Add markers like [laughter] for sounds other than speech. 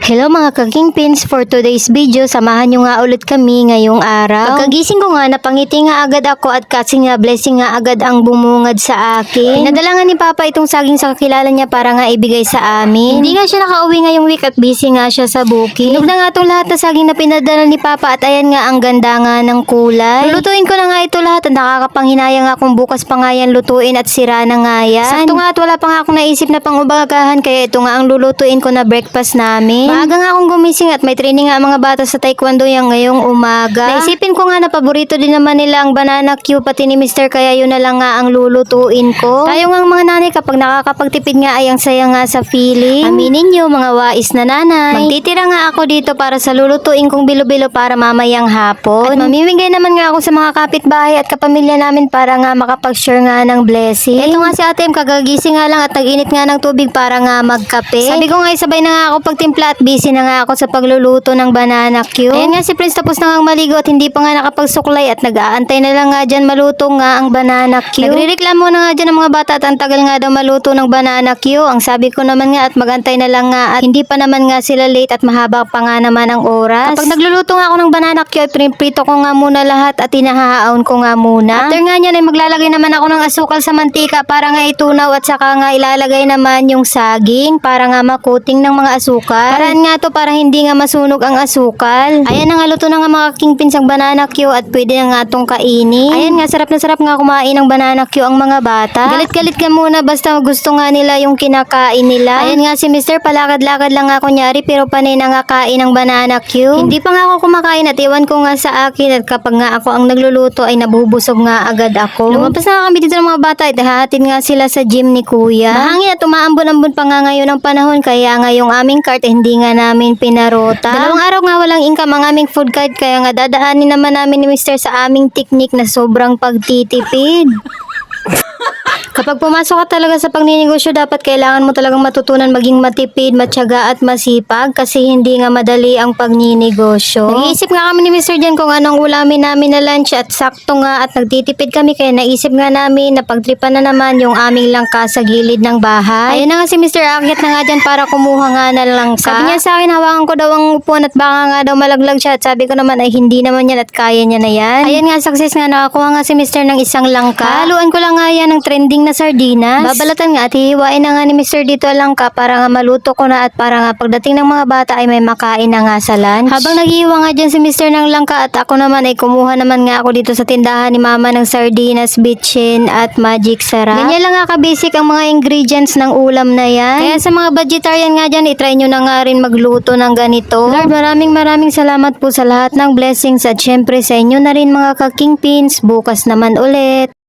Hello mga ka-kingpins, for today's video, samahan nyo nga ulit kami ngayong araw. Pagkagising ko nga, napangiti nga agad ako at kasi nga blessing nga agad ang bumungad sa akin. Pinadala nga ni Papa itong saging sa kakilala niya para nga ibigay sa amin. Hindi nga siya nakauwi ngayong week at busy nga siya sa booking. Hinog na nga itong lahat na saging na pinadala ni Papa at ayan nga ang ganda nga ng kulay. Lulutuin ko na nga ito lahat at nakakapanghinaya nga kung bukas pa nga yan lutuin at sira na nga yan. Sakto nga at wala pa nga akong naisip na pangubagahan kaya ito nga ang lulutuin ko na breakfast namin. Maaga nga akong gumising at may training nga ang mga bata sa taekwondo yan ngayong umaga. Naisipin ko nga na paborito din naman nila ang banana cue pati ni Mr. kaya yun na lang nga ang lulutuin ko. Tayo nga mga nanay kapag nakakapagtipid nga ay ang saya nga sa feeling. Aminin nyo mga wais na nanay. Magtitira nga ako dito para sa lulutuin kong bilo-bilo para mamayang hapon. At mamimigay naman nga ako sa mga kapitbahay at kapamilya namin para nga makapag-share nga ng blessing. Ito nga si ate kagagising nga lang at nag-init nga ng tubig para nga magkape. Sabi ko nga isabay na nga ako pagtimpla at busy na nga ako sa pagluluto ng banana cue. Ayan nga si Prince tapos na nga maligo at hindi pa nga nakapagsuklay at nag-aantay na lang nga dyan maluto nga ang banana cue. Nagrereklamo na nga dyan ang mga bata at ang tagal nga daw maluto ng banana cue. Ang sabi ko naman nga at magantay na lang nga at hindi pa naman nga sila late at mahaba pa nga naman ang oras. Kapag nagluluto nga ako ng banana cue, ay piniprito ko nga muna lahat at inahahaon ko nga muna. After nga niyan ay maglalagay naman ako ng asukal sa mantika para nga itunaw at saka nga ilalagay naman yung saging para nga makuting ng mga asukal. Paraan nga to para hindi nga masunog ang asukal. Ayan na nga luto na nga mga kingpins ang banana cue at pwede na nga tong kainin. Ayan nga sarap na sarap nga kumain ng banana cue ang mga bata. Galit-galit ka muna basta gusto nga nila yung kinakain nila. Ayan nga si Mr. palakad-lakad lang nga kunyari pero panay na nga kain ng banana cue. Hindi pa nga ako kumakain at iwan ko nga sa akin at kapag nga ako ang nagluluto ay nabubusog nga agad ako. Lumabas na kami dito ng mga bata at hahatid nga sila sa gym ni kuya. Mahangin at umaambon-ambon pa nga ngayon ang panahon kaya nga yung aming cart eh, hindi nga namin pinarota. Dalawang araw nga walang income ang aming food cart kaya nga dadaanin naman namin ni Mr. sa aming technique na sobrang pagtitipid. [laughs] Kapag pumasok ka talaga sa pagninegosyo, dapat kailangan mo talagang matutunan maging matipid, matyaga at masipag kasi hindi nga madali ang pagninegosyo. Nag-iisip nga kami ni Mr. Jan kung anong ulamin namin na lunch at sakto nga at nagtitipid kami kaya naisip nga namin na pagtripan na naman yung aming langka sa gilid ng bahay. Ayun na nga si Mr. Akyat na nga dyan para kumuha nga na langka. Sabi niya sa akin, hawakan ko daw ang upuan at baka nga daw malaglag siya at sabi ko naman ay hindi naman yan at kaya niya na yan. Ayan nga, success nga nakakuha nga si Mr. ng isang langka. Haluan ko lang nga yan ng trending na sardinas. Babalatan nga at hihiwain na nga ni Mr. dito ang langka para nga maluto ko na at para nga pagdating ng mga bata ay may makain na nga sa lunch. Habang naghihiwa nga dyan si Mr. ng langka at ako naman ay kumuha naman nga ako dito sa tindahan ni mama ng sardinas, bitchin at magic sarap. Ganyan lang nga ka-basic ang mga ingredients ng ulam na yan. Kaya sa mga vegetarian nga dyan, itry nyo na nga rin magluto ng ganito. Lord, maraming maraming salamat po sa lahat ng blessings at syempre sa inyo na rin mga ka-kingpins. Bukas naman ulit.